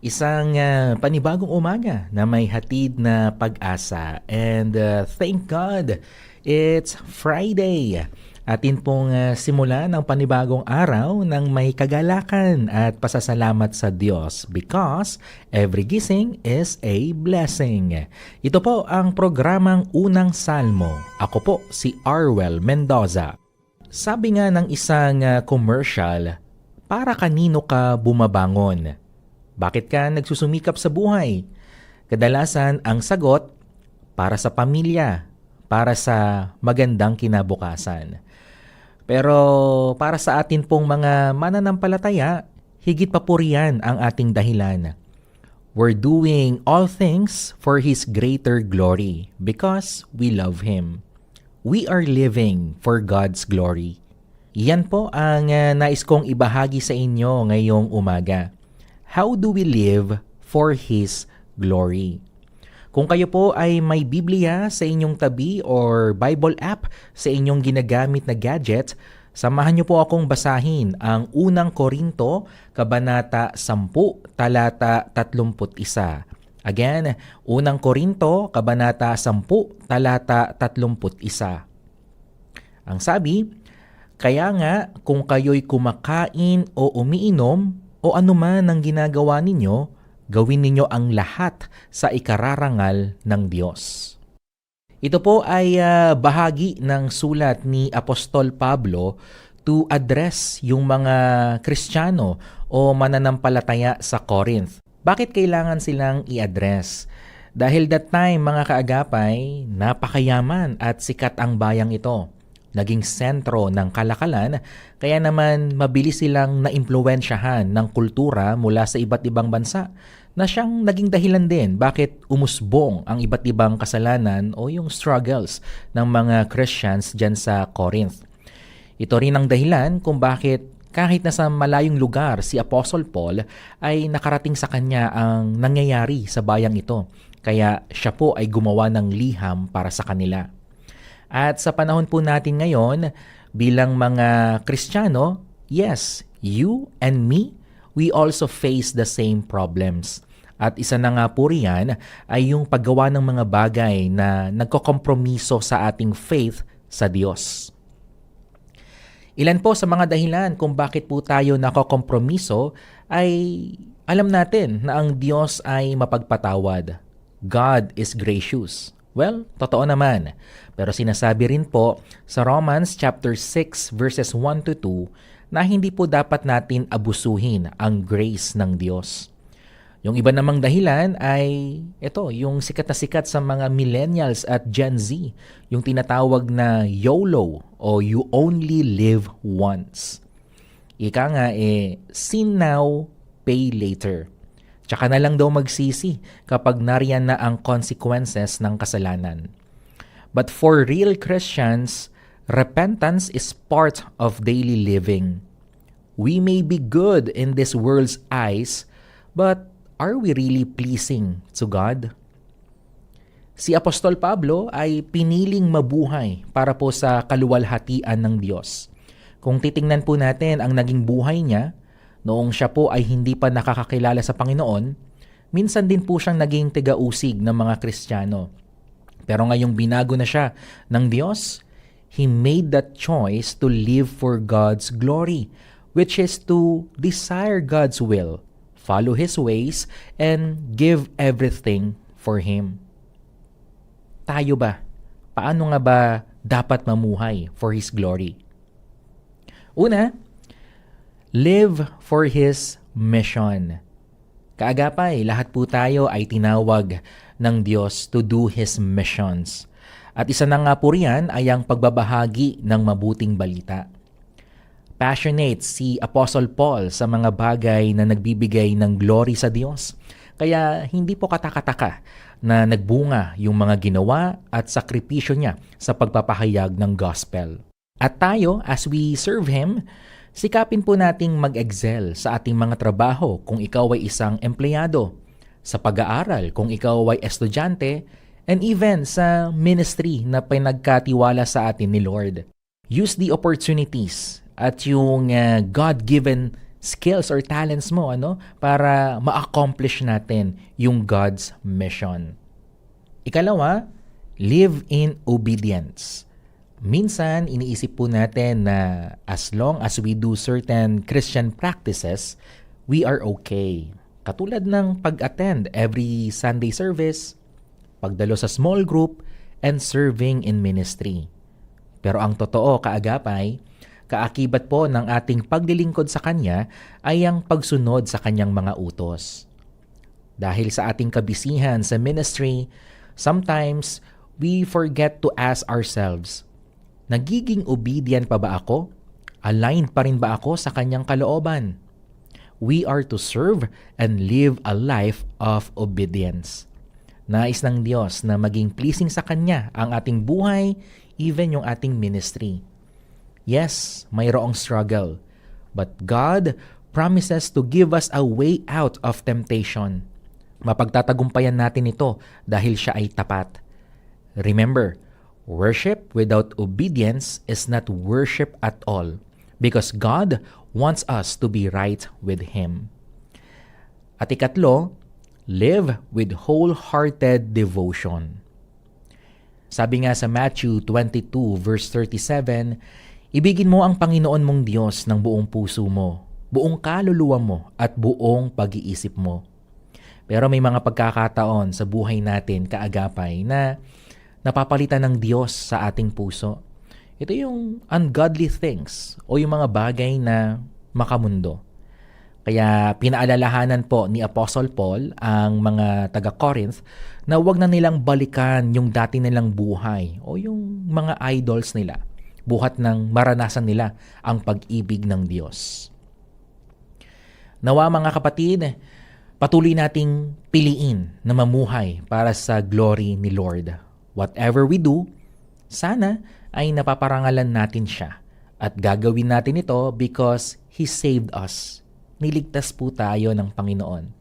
Isang ah, panibagong umaga na may hatid na pag-asa. And ah, thank God, it's Friday. Atin pong ah, simulan ang panibagong araw ng may kagalakan at pasasalamat sa Diyos because every gising is a blessing. Ito po ang programang Unang Salmo. Ako po si Arwel Mendoza. Sabi nga ng isang ah, commercial, para kanino ka bumabangon? Bakit ka nagsusumikap sa buhay? Kadalasan ang sagot, para sa pamilya, para sa magandang kinabukasan. Pero para sa atin pong mga mananampalataya, higit pa po riyan ang ating dahilan. We're doing all things for His greater glory because we love Him. We are living for God's glory. Yan po ang uh, nais kong ibahagi sa inyo ngayong umaga. How do we live for His glory? Kung kayo po ay may Biblia sa inyong tabi or Bible app sa inyong ginagamit na gadget, samahan niyo po akong basahin ang unang Korinto, Kabanata 10, talata 31. Again, unang Korinto, Kabanata 10, talata 31. Ang sabi, kaya nga kung kayo'y kumakain o umiinom o anuman ang ginagawa ninyo, gawin ninyo ang lahat sa ikararangal ng Diyos. Ito po ay ah, bahagi ng sulat ni Apostol Pablo to address yung mga Kristiyano o mananampalataya sa Corinth. Bakit kailangan silang i-address? Dahil that time mga kaagapay, napakayaman at sikat ang bayang ito naging sentro ng kalakalan, kaya naman mabilis silang naimpluwensyahan ng kultura mula sa iba't ibang bansa na siyang naging dahilan din bakit umusbong ang iba't ibang kasalanan o yung struggles ng mga Christians dyan sa Corinth. Ito rin ang dahilan kung bakit kahit nasa malayong lugar si Apostle Paul ay nakarating sa kanya ang nangyayari sa bayang ito. Kaya siya po ay gumawa ng liham para sa kanila. At sa panahon po natin ngayon, bilang mga Kristiyano, yes, you and me, we also face the same problems. At isa na nga po riyan ay yung paggawa ng mga bagay na nagkokompromiso sa ating faith sa Diyos. Ilan po sa mga dahilan kung bakit po tayo nakokompromiso ay alam natin na ang Diyos ay mapagpatawad. God is gracious. Well, totoo naman. Pero sinasabi rin po sa Romans chapter 6 verses 1 to 2 na hindi po dapat natin abusuhin ang grace ng Diyos. Yung iba namang dahilan ay ito, yung sikat na sikat sa mga millennials at Gen Z, yung tinatawag na YOLO o You Only Live Once. Ika nga eh, sin now, pay later. Tsaka na lang daw magsisi kapag nariyan na ang consequences ng kasalanan. But for real Christians, repentance is part of daily living. We may be good in this world's eyes, but are we really pleasing to God? Si Apostol Pablo ay piniling mabuhay para po sa kaluwalhatian ng Diyos. Kung titingnan po natin ang naging buhay niya, noong siya po ay hindi pa nakakakilala sa Panginoon, minsan din po siyang naging tigausig ng mga Kristiyano. Pero ngayong binago na siya ng Diyos, He made that choice to live for God's glory, which is to desire God's will, follow His ways, and give everything for Him. Tayo ba? Paano nga ba dapat mamuhay for His glory? Una, live for His mission. Kaagapay, lahat po tayo ay tinawag ng Diyos to do His missions. At isa na nga po riyan ay ang pagbabahagi ng mabuting balita. Passionate si Apostle Paul sa mga bagay na nagbibigay ng glory sa Diyos. Kaya hindi po katakataka na nagbunga yung mga ginawa at sakripisyo niya sa pagpapahayag ng gospel. At tayo, as we serve Him, sikapin po nating mag-excel sa ating mga trabaho kung ikaw ay isang empleyado, sa pag-aaral kung ikaw ay estudyante, and even sa ministry na pinagkatiwala sa atin ni Lord. Use the opportunities at yung uh, God-given skills or talents mo ano para ma-accomplish natin yung God's mission. Ikalawa, live in obedience. Minsan, iniisip po natin na as long as we do certain Christian practices, we are okay. Katulad ng pag-attend every Sunday service, pagdalo sa small group, and serving in ministry. Pero ang totoo, kaagapay, kaakibat po ng ating paglilingkod sa Kanya ay ang pagsunod sa Kanyang mga utos. Dahil sa ating kabisihan sa ministry, sometimes we forget to ask ourselves, nagiging obedient pa ba ako? Aligned pa rin ba ako sa Kanyang kalooban? We are to serve and live a life of obedience. Nais ng Diyos na maging pleasing sa Kanya ang ating buhay, even yung ating ministry. Yes, mayroong struggle. But God promises to give us a way out of temptation. Mapagtatagumpayan natin ito dahil siya ay tapat. Remember, worship without obedience is not worship at all because God wants us to be right with Him. At ikatlo, live with wholehearted devotion. Sabi nga sa Matthew 22 verse 37, Ibigin mo ang Panginoon mong Diyos ng buong puso mo, buong kaluluwa mo at buong pag-iisip mo. Pero may mga pagkakataon sa buhay natin kaagapay na napapalitan ng Diyos sa ating puso. Ito yung ungodly things o yung mga bagay na makamundo. Kaya pinaalalahanan po ni Apostle Paul ang mga taga-Corinth na wag na nilang balikan yung dati nilang buhay o yung mga idols nila buhat ng maranasan nila ang pag-ibig ng Diyos. Nawa mga kapatid, patuloy nating piliin na mamuhay para sa glory ni Lord. Whatever we do, sana ay napaparangalan natin siya at gagawin natin ito because He saved us. Niligtas po tayo ng Panginoon.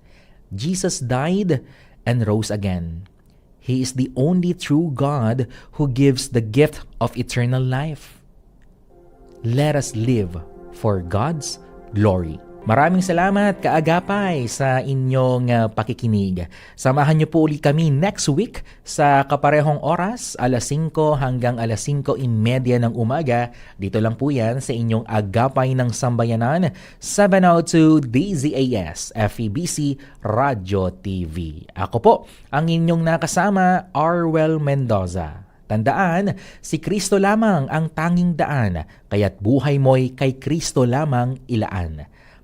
Jesus died and rose again. He is the only true God who gives the gift of eternal life. Let us live for God's glory. Maraming salamat kaagapay sa inyong uh, pakikinig. Samahan niyo po ulit kami next week sa kaparehong oras, alas 5 hanggang alas 5.30 ng umaga. Dito lang po yan sa inyong agapay ng sambayanan, 702 DZAS, FEBC Radio TV. Ako po ang inyong nakasama, Arwel Mendoza. Tandaan, si Kristo lamang ang tanging daan, kaya't buhay mo'y kay Kristo lamang ilaan.